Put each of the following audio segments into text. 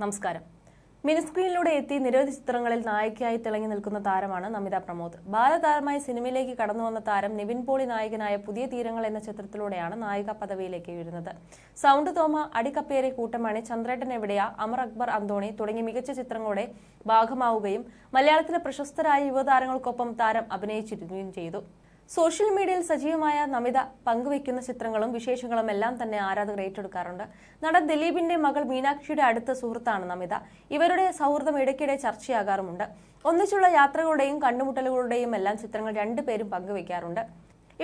നമസ്കാരം. മിനിസ്ക്രീനിലൂടെ എത്തി നിരവധി ചിത്രങ്ങളിൽ നായികയായി തിളങ്ങി നിൽക്കുന്ന താരമാണ് നമിത പ്രമോദ്. ബാലതാരമായി സിനിമയിലേക്ക് കടന്നു വന്ന താരം നിവിൻ പോളി നായകനായ പുതിയ തീരങ്ങൾ എന്ന ചിത്രത്തിലൂടെയാണ് നായിക പദവിയിലേക്ക് ഉയരുന്നത് സൗണ്ട് തോമ അടിക്കപ്പേരെ കൂട്ടമണി ചന്ദ്രേട്ടൻ എവിടെയാ അമർ അക്ബർ അന്തോണി തുടങ്ങിയ മികച്ച ചിത്രങ്ങളുടെ ഭാഗമാവുകയും മലയാളത്തിലെ പ്രശസ്തരായ യുവതാരങ്ങൾക്കൊപ്പം താരം അഭിനയിച്ചിരുകയും ചെയ്തു. സോഷ്യൽ മീഡിയയിൽ സജീവമായ നമിത പങ്കുവെക്കുന്ന ചിത്രങ്ങളും വിശേഷങ്ങളും എല്ലാം തന്നെ ആരാധകർ ഏറ്റെടുക്കാറുണ്ട്. നടൻ ദിലീപിന്റെ മകൾ മീനാക്ഷിയുടെ അടുത്ത സുഹൃത്താണ് നമിത. ഇവരുടെ സൗഹൃദം ഇടയ്ക്കിടെ ചർച്ചയാകാറുമുണ്ട്. ഒന്നിച്ചുള്ള യാത്രകളുടെയും കണ്ടുമുട്ടലുകളുടെയും എല്ലാം ചിത്രങ്ങൾ രണ്ടുപേരും പങ്കുവയ്ക്കാറുണ്ട്.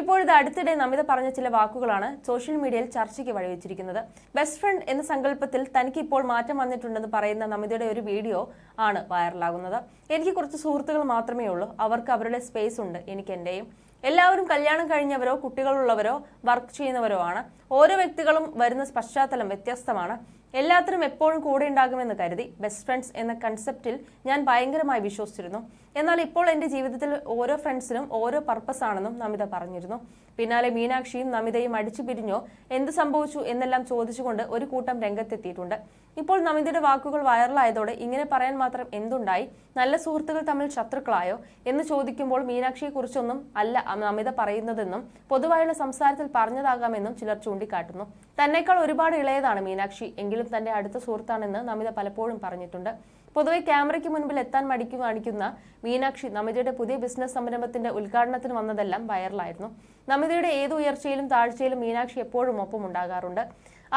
ഇപ്പോഴത്തെ അടുത്തിടെ നമിത പറഞ്ഞ ചില വാക്കുകളാണ് സോഷ്യൽ മീഡിയയിൽ ചർച്ചയ്ക്ക് വഴിവെച്ചിരിക്കുന്നത്. ബെസ്റ്റ് ഫ്രണ്ട് എന്ന സങ്കല്പത്തിൽ തനിക്ക് ഇപ്പോൾ മാറ്റം വന്നിട്ടുണ്ടെന്ന് പറയുന്ന നമിതയുടെ ഒരു വീഡിയോ ആണ് വൈറലാകുന്നത്. എനിക്ക് കുറച്ച് സുഹൃത്തുക്കൾ മാത്രമേ ഉള്ളൂ. അവർക്ക് അവരുടെ സ്പേസ് ഉണ്ട്. എനിക്ക് എന്റെയും. എല്ലാവരും കല്യാണം കഴിഞ്ഞവരോ കുട്ടികളുള്ളവരോ വർക്ക് ചെയ്യുന്നവരോ ആണ്. ഓരോ വ്യക്തികളും വരുന്ന പശ്ചാത്തലം വ്യത്യസ്തമാണ്. എല്ലാത്തിനും എപ്പോഴും കൂടെ ഉണ്ടാകുമെന്ന് കരുതി ബെസ്റ്റ് ഫ്രണ്ട്സ് എന്ന കൺസെപ്റ്റിൽ ഞാൻ ഭയങ്കരമായി വിശ്വസിച്ചിരുന്നു. എന്നാൽ ഇപ്പോൾ എന്റെ ജീവിതത്തിൽ ഓരോ ഫ്രണ്ട്സിനും ഓരോ പർപ്പസ് ആണെന്നും നമിത പറഞ്ഞിരുന്നു. പിന്നാലെ മീനാക്ഷിയും നമിതയും അടിച്ചു പിരിഞ്ഞോ എന്ത് സംഭവിച്ചു എന്നെല്ലാം ചോദിച്ചുകൊണ്ട് ഒരു കൂട്ടം രംഗത്തെത്തിയിട്ടുണ്ട്. ഇപ്പോൾ നമിതയുടെ വാക്കുകൾ വൈറലായതോടെ ഇങ്ങനെ പറയാൻ മാത്രം എന്തുണ്ടായി? നല്ല സുഹൃത്തുക്കൾ തമ്മിൽ ശത്രുക്കളായോ? എന്ന് ചോദിക്കുമ്പോൾ മീനാക്ഷിയെക്കുറിച്ചൊന്നും അല്ല നമിത പറയുന്നതെന്നും പൊതുവായുള്ള സംസാരത്തിൽ പറഞ്ഞതാകാമെന്നും ചിലർ ചൂണ്ടിക്കാട്ടുന്നു. തന്നെക്കാൾ ഒരുപാട് ഇളയതാണ് മീനാക്ഷി. എങ്കിലും തന്റെ അടുത്ത സുഹൃത്താണെന്ന് നമിത പലപ്പോഴും പറഞ്ഞിട്ടുണ്ട്. പൊതുവെ ക്യാമറയ്ക്ക് മുൻപിൽ എത്താൻ മടിക്കു കാണിക്കുന്ന മീനാക്ഷി നമിതയുടെ പുതിയ ബിസിനസ് സംരംഭത്തിന്റെ ഉദ്ഘാടനത്തിന് വന്നതെല്ലാം വൈറലായിരുന്നു. നമിതയുടെ ഏത് ഉയർച്ചയിലും താഴ്ചയിലും മീനാക്ഷി എപ്പോഴും ഒപ്പം ഉണ്ടാകാറുണ്ട്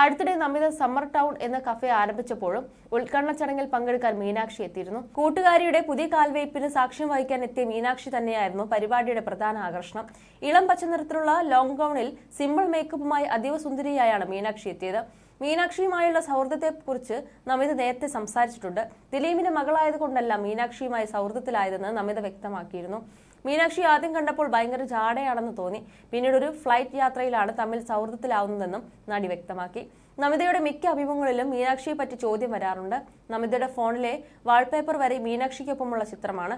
അടുത്തിടെ നമിത സമ്മർ ടൗൺ എന്ന കഫേ ആരംഭിച്ചപ്പോഴും ഉദ്ഘാടന ചടങ്ങിൽ പങ്കെടുക്കാൻ മീനാക്ഷി എത്തിയിരുന്നു. കൂട്ടുകാരിയുടെ പുതിയ കാൽവയ്പ്പിന് സാക്ഷ്യം വഹിക്കാൻ എത്തിയ മീനാക്ഷി തന്നെയായിരുന്നു പരിപാടിയുടെ പ്രധാന ആകർഷണം. ഇളം പച്ച നിറത്തിലുള്ള ലോങ് ഗൗണിൽ സിമ്പിൾ മേക്കപ്പുമായി അതീവ സുന്ദരിയായാണ് മീനാക്ഷി എത്തിയത്. മീനാക്ഷിയുമായുള്ള സൗഹൃദത്തെക്കുറിച്ച് നമിത നേരത്തെ സംസാരിച്ചിട്ടുണ്ട്. ദിലീപിന്റെ മകളായതുകൊണ്ടല്ല മീനാക്ഷിയുമായി സൗഹൃദത്തിലായതെന്ന് നമിത വ്യക്തമാക്കിയിരുന്നു. മീനാക്ഷി ആദ്യം കണ്ടപ്പോൾ ഭയങ്കര ജാടയാണെന്ന് തോന്നി. പിന്നീട് ഒരു ഫ്ലൈറ്റ് യാത്രയിലാണ് തമ്മിൽ സൗഹൃദത്തിലാവുന്നതെന്നും നടി വ്യക്തമാക്കി. നമിതയുടെ മിക്ക അഭിമുഖങ്ങളിലും മീനാക്ഷിയെ പറ്റി ചോദ്യം വരാറുണ്ട്. നമിതയുടെ ഫോണിലെ വാൾപേപ്പർ വരെ മീനാക്ഷിക്കൊപ്പമുള്ള ചിത്രമാണ്